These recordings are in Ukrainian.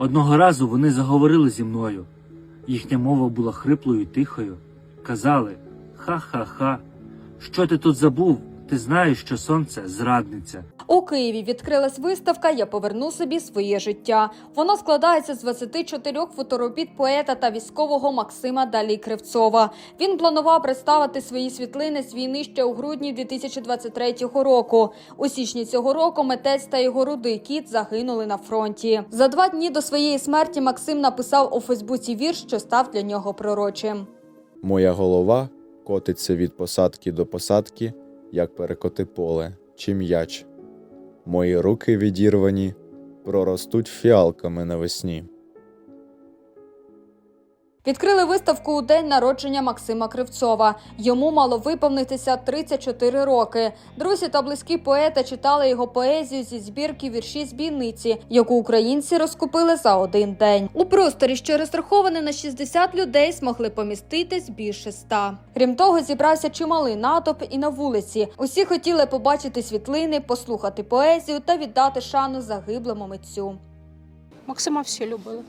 Одного разу вони заговорили зі мною. Їхня мова була хриплою і тихою. Казали ха-ха-ха, що ти тут забув? Ти знаєш, що сонце зрадниця. У Києві відкрилась виставка Я поверну собі своє життя. Вона складається з 24 фоторобіт поета та військового Максима Далі Кривцова. Він планував представити свої світлини з війни ще у грудні 2023 року. У січні цього року митець та його рудий кіт загинули на фронті. За два дні до своєї смерті Максим написав у Фейсбуці вірш, що став для нього пророчим. Моя голова котиться від посадки до посадки, як перекоти поле чи м'яч. Мої руки відірвані, проростуть фіалками навесні. Відкрили виставку у день народження Максима Кривцова. Йому мало виповнитися 34 роки. Друзі та близькі поета читали його поезію зі збірки вірші з бійниці, яку українці розкупили за один день. У просторі, що розрахований на 60 людей, змогли поміститись більше ста. Крім того, зібрався чималий натовп і на вулиці. Усі хотіли побачити світлини, послухати поезію та віддати шану загиблому митцю. Максима всі любили.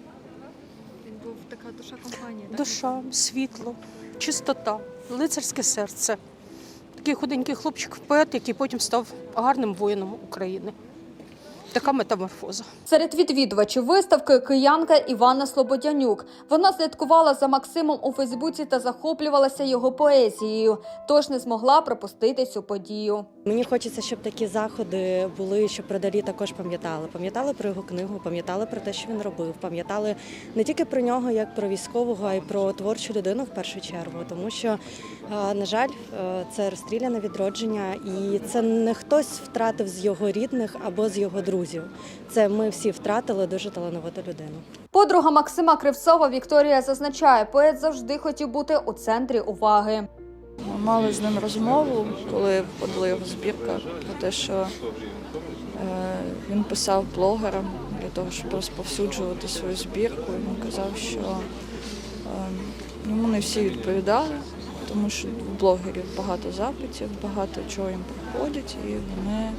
Така душа компанії. Душа, світло, чистота, лицарське серце. Такий худенький хлопчик, поет, який потім став гарним воїном України. Така метаморфоза. Серед відвідувачів виставки киянка Івана Слободянюк. Вона слідкувала за Максимом у Фейсбуці та захоплювалася його поезією, тож не змогла пропустити цю подію. Мені хочеться, щоб такі заходи були, щоб про Далі також пам'ятали. Пам'ятали про його книгу, пам'ятали про те, що він робив, пам'ятали не тільки про нього як про військового, а й про творчу людину в першу чергу. Тому що, е, на жаль, е, це розстріляне відродження, і це не хтось втратив з його рідних або з його друзів. Це ми всі втратили дуже талановиту людину. Подруга Максима Кривцова Вікторія зазначає, поет завжди хотів бути у центрі уваги. Ми мали з ним розмову, коли подала його збірка, про те, що е, він писав блогерам для того, щоб розповсюджувати свою збірку. Він казав, що е, йому не всі відповідали, тому що у блогерів багато запитів, багато чого їм приходять, і вони е,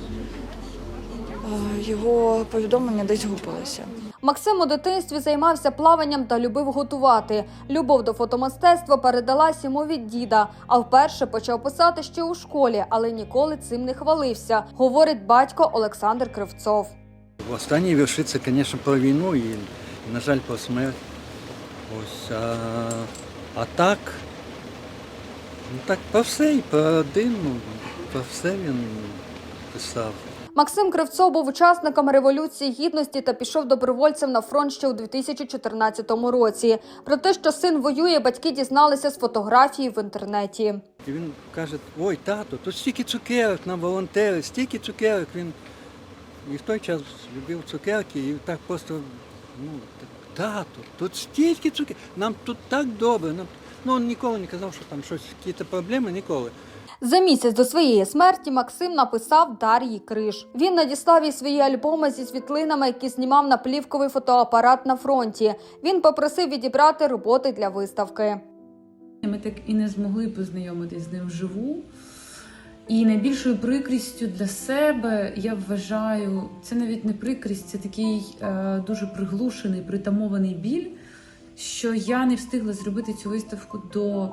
його повідомлення десь губилися. Максим у дитинстві займався плаванням та любив готувати. Любов до фотомистецтва передалась йому від діда, а вперше почав писати ще у школі, але ніколи цим не хвалився, говорить батько Олександр Кривцов. Останній це, звісно, про війну і, на жаль, про смерть. Ось, а, а так, ну так про все, і про родину, про все він писав. Максим Кривцов був учасником революції гідності та пішов добровольцем на фронт ще у 2014 році. Про те, що син воює, батьки дізналися з фотографії в інтернеті. І він каже, ой, тато, тут стільки цукерок на волонтери, стільки цукерок. Він і в той час любив цукерки, і так просто, ну, тато, тут стільки цукерок, нам тут так добре. Нам... Ну, він ніколи не казав, що там щось, якісь проблеми, ніколи. За місяць до своєї смерті Максим написав Дар'ї Криш. Він надіслав їй свої альбоми зі світлинами, які знімав на плівковий фотоапарат на фронті. Він попросив відібрати роботи для виставки. Ми так і не змогли познайомитись з ним вживу. І найбільшою прикрістю для себе я вважаю, це навіть не прикрість, це такий е, дуже приглушений, притамований біль, що я не встигла зробити цю виставку до,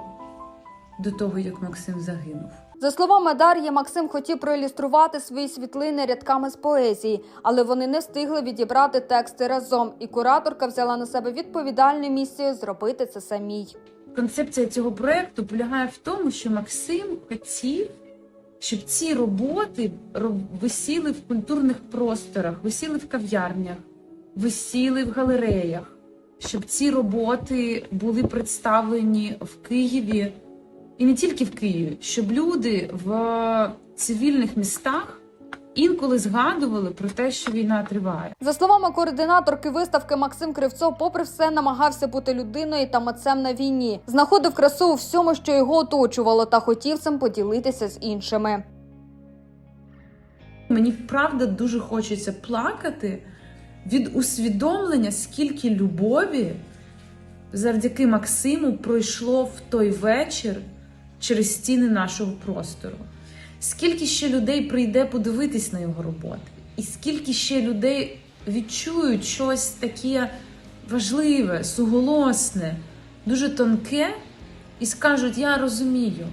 до того, як Максим загинув. За словами Дар'ї, Максим хотів проілюструвати свої світлини рядками з поезії, але вони не встигли відібрати тексти разом, і кураторка взяла на себе відповідальну місію зробити це самій. Концепція цього проекту полягає в тому, що Максим хотів, щоб ці роботи висіли в культурних просторах, висіли в кав'ярнях, висіли в галереях, щоб ці роботи були представлені в Києві і не тільки в Києві, щоб люди в цивільних містах інколи згадували про те, що війна триває. За словами координаторки виставки, Максим Кривцов, попри все, намагався бути людиною та митцем на війні, знаходив красу у всьому, що його оточувало, та хотів цим поділитися з іншими. Мені правда дуже хочеться плакати від усвідомлення, скільки любові завдяки Максиму пройшло в той вечір через стіни нашого простору. Скільки ще людей прийде подивитись на його роботи, і скільки ще людей відчують щось таке важливе, суголосне, дуже тонке, і скажуть: Я розумію,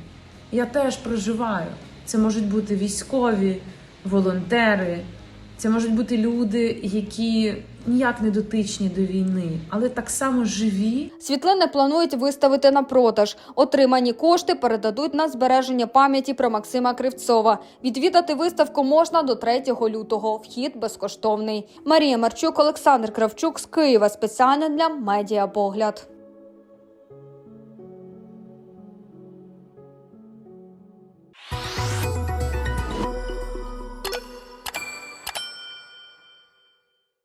я теж проживаю. Це можуть бути військові, волонтери, це можуть бути люди, які ніяк не дотичні до війни, але так само живі Світлини планують виставити на продаж. Отримані кошти передадуть на збереження пам'яті про Максима Кривцова. Відвідати виставку можна до 3 лютого. Вхід безкоштовний. Марія Марчук, Олександр Кравчук з Києва. Спеціально для медіапогляд.